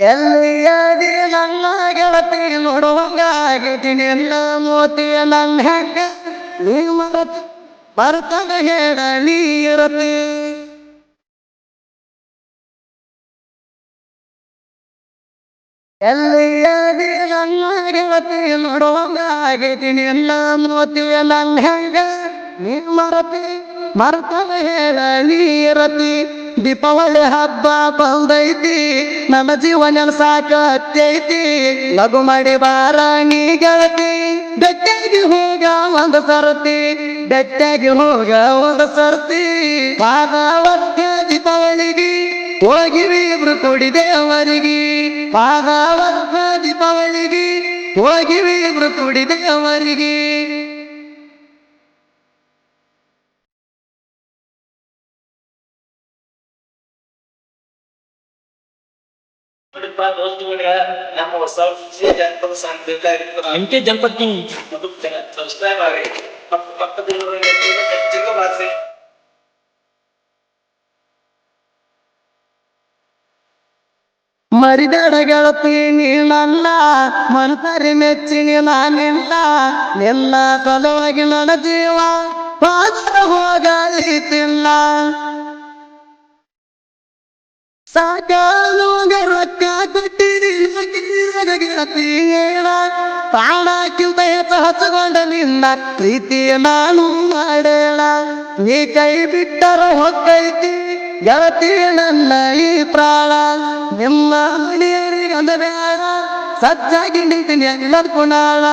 എല്ലാതിരും നന്നാകളത്തിൽ മുടവങ്ങാകത്തിനെല്ലാ മൂത്തിയ നന്നക നീ മറത്ത് മറത്തകേട നീ ഇറത്ത്. എല്ലാതിരും നന്നാകളത്തിൽ മുടവങ്ങാകത്തിനെല്ലാ മൂത്തിയ നന്നക നീ മറത്ത് മറത്തകേട നീ ഇറത്ത്. ದೀಪಾವಳಿ ಹಬ್ಬ ಬಂದೈತಿ. ನಮ್ಮ ಜೀವನ ಸಾಕು ಹತ್ತೈತಿ. ಲಘು ಮಾಡಿ ಬಾರಾಣಿ ಗೆಳತಿ. ಬೆಟ್ಟಾಗಿ ಹೋಗ ಒಂದು ಸರ್ತಿ. ಬೆಟ್ಟಾಗಿ ಹೋಗ ಒಂದು ಸರ್ತಿ. ವರ್ಷ ದೀಪಾವಳಿಗೆ ಹೋಗಿವಿ ಇಬ್ರು ಕೊಡಿ ದೇವರಿಗೆ. ವರ್ಷ ದೀಪಾವಳಿಗೆ ಹೋಗಿವಿ ಇಬ್ರು ಕೊಡಿ ದೇವರಿಗೆ. ನೋಡಿಪ್ಪ ದೋಸ್ತುಗಳ ನಮ್ಮ ಹೊಸ ಜನಪದ ಸಾಂಗ್ ಬೇಕಾಗಿತ್ತು ಎಂ ಕೆ ಜನಪದ್ ಅದು ಸಬ್ಸ್ಕ್ರೈಬ್ ಹೆಚ್ಚಿಗೆ ಗೆಳತಿ ಮನಸರಿ ಮೆಚ್ಚಿನಿ ನಾನಿಲ್ಲ. ನಿನ್ನ ಸಲುವಾಗಿ ನನ್ನ ಜೀವ ಪಾತ್ರ ಹೋಗಲಿತಿಲ್ಲ ಸಾಕಾಲು ರೊಕ್ಕ ಹೇಳ ಪ್ರಾಣಕ್ಕಿಂತ ಹೆಚ್ಚು ಹಚ್ಚಿಕೊಂಡ ನಿನ್ನ ಪ್ರೀತಿ ನಾನು ಮಾಡೇಳ ನೀ ಕೈ ಬಿಟ್ಟರ ಹೊಕ್ಕೈತಿ ಗೆಳತಿ ನನ್ನ ಈ ಪ್ರಾಣ ನಿಮ್ಮ ಮನೆಯರಿಗೆ ಅಂದ ಬೇಡ ಸಜ್ಜಾಗಿ ನಿಂತೀನಿ ಎಲ್ಲ ಪುನಾಳ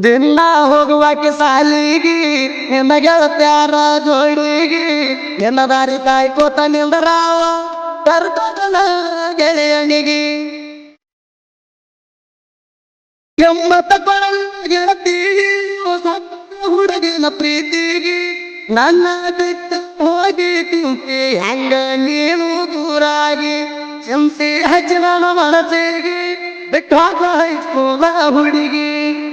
ದಿನ ಹೋಗುವಾಕೆ ಸಾಲಿಗಿ ನಿನ್ನ ಗೆಳತ್ಯಾರ ಜೋಡಿಗಿ ನಿನ್ನ ದಾರಿ ಕಾಯ್ಕೋತ ನಿಂದರಾವ ಕರ್ಕೋತನ ಗೆಳೆಯನಿಗಿ ಎಂಬತ್ತ ಗೆಳತಿ ಸತ್ತ ಹುಡುಗಿನ ಪ್ರೀತಿಗಿ ನನ್ನ ಬಿಟ್ಟು ಹೋಗಿ ತಿಂತಿ ಹೆಂಗ ನೀನು ದೂರಾಗಿ ಚಿಂತೆ ಹಚ್ಚಿನ ಮನಸ್ಸಿಗೆ ಬಿಟ್ಟು ಹಾಕ ಹೈಸ್ಕೂಲ ಹುಡುಗಿ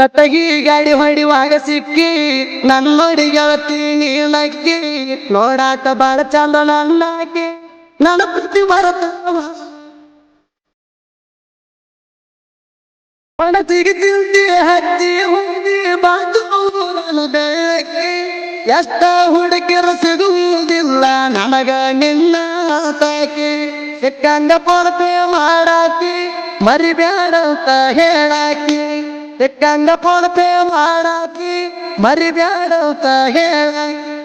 ಕತ್ತಗಿ ಗಾಡಿ ಹೊಡಿವಾಗ ಸಿಕ್ಕಿ ನನ್ನ ನೋಡಿ ಗೆಳತಿ ನೀನಕ್ಕಿ ನೋಡಾಕ ಬಾಳ ಚಂದ ನನ್ನಾಕಿ, ನನ್ನ ಪ್ರತಿ ಬರತವ. ಮನಸ್ಸಿಗೆ ತಿಂತಿ ಹತ್ತಿ ಬಾತು ನನ್ನ ಬೆಳಕಿ, ಎಷ್ಟ ಹುಡುಕಿರ ಸಿಗುವುದಿಲ್ಲ ನನಗ ನಿನ್ನ ತಾಕಿ ಸಿಕ್ಕಂಗ ಪೊರಪೆ ಮಾಡಾಕಿ, ಮರಿಬ್ಯಾಡ ಅಂತ ಹೇಳಾಕಿ. ಸಿಕ್ಕಂಗ ಪೇ ಮಾಡಾಕಿ ಮರಿಬ್ಯಾಡ ಅಂತ ಹೇಳಾಕಿ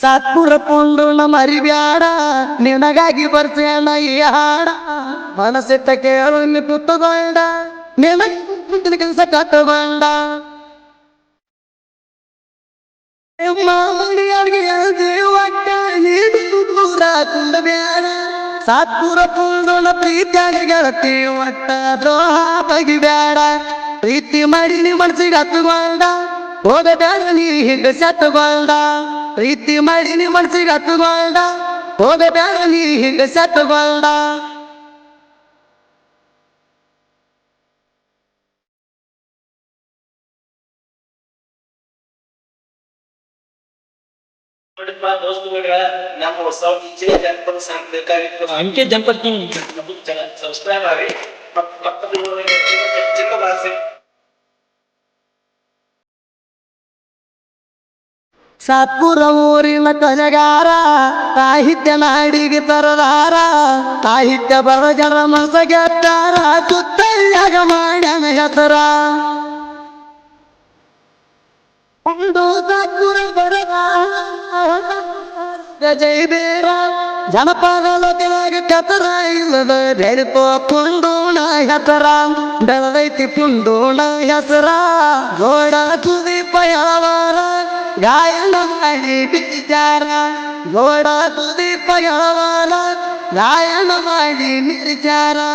ಸಾತ್ಪುರ ನಮ್ಮ ಮರಿಬ್ಯಾಡ, ನಿನಗಾಗಿ ಬರ್ತೇನ ಈ ಹಾಡ. ಮನಸ್ಸಿಟ್ಟ ಕೇಳು ನಿ ಪುತ್ತಗೊಂಡ ನಿನಗೆ ಕೆಲಸ ಕಟ್ಟಗೊಂಡ ಸತ್ಪುರ ಪುಂಡುನ ಪ್ರೀತಿಯಾಗಿ ಗೆಳತಿ, ಒಟ್ಟ ದ್ರೋಹ ಬಗಿಬ್ಯಾಡ. ಪ್ರೀತಿ ಮಾಡಿ ನೀ ಮನಸ್ಸಿಗೆ ಹತ್ತುಗೊಂಡ ಹೋಗಬೇಡ ನೀ ಹಿಂಗ ಸತ್ತುಗೊಂಡ ಪ್ರೀತಿ ಮಾಡಿ ನೀ ಮನಸ್ಸಿಗೆ ಹತ್ತುಗೊಂಡ ಹೋಗಬೇಡ ನೀ ಹಿಂಗ ಸತ್ತುಗೊಂಡ ನೋಡಿಪ್ಪ ದೋಸ್ತುಗಳ ನಮ್ಮ ಹೊಸ ವಿಜಯ ಜನಪದ ಸಂಘದ ಕಾರ್ಯಕ್ರಮ ಆಮ್ಕೆ ಜನಪದ ಕಿಂಗ್ ಸಬ್ಸ್ಕ್ರೈಬ್ ಸಾತ್ಪುರ ಊರಿನ ಕಲೆಗಾರ ಸಾಹಿತ್ಯ ನಾಡಿಗೆ ತರದಾರ. ಸಾಹಿತ್ಯ ಬರ ಜನ ಮನಸ ಗೆದ್ದಾರ ಸುತ್ತಲ್ಯಾಗ ಮಾಡ್ಯಾನ ಹೆಸರ. ಒಂದು ಸಾತ್ಪುರ ಬರದ ಜೈ ಬೇರ ಜನಪದ ಲೋಕದಾಗ ಕತರ ಇಲ್ಲದ ಬೆಳಪ ಪುಂಡೋಣ ಹೆಸರ. ಬೆಳದೈತಿ ಪುಂಡೋಣ ಹೆಸರ. ಗೋಡ ತುದಿ ಎಳವಾರ गायला माने निर्चारा घोडा तुझे पयावाला गायला माने निर्चारा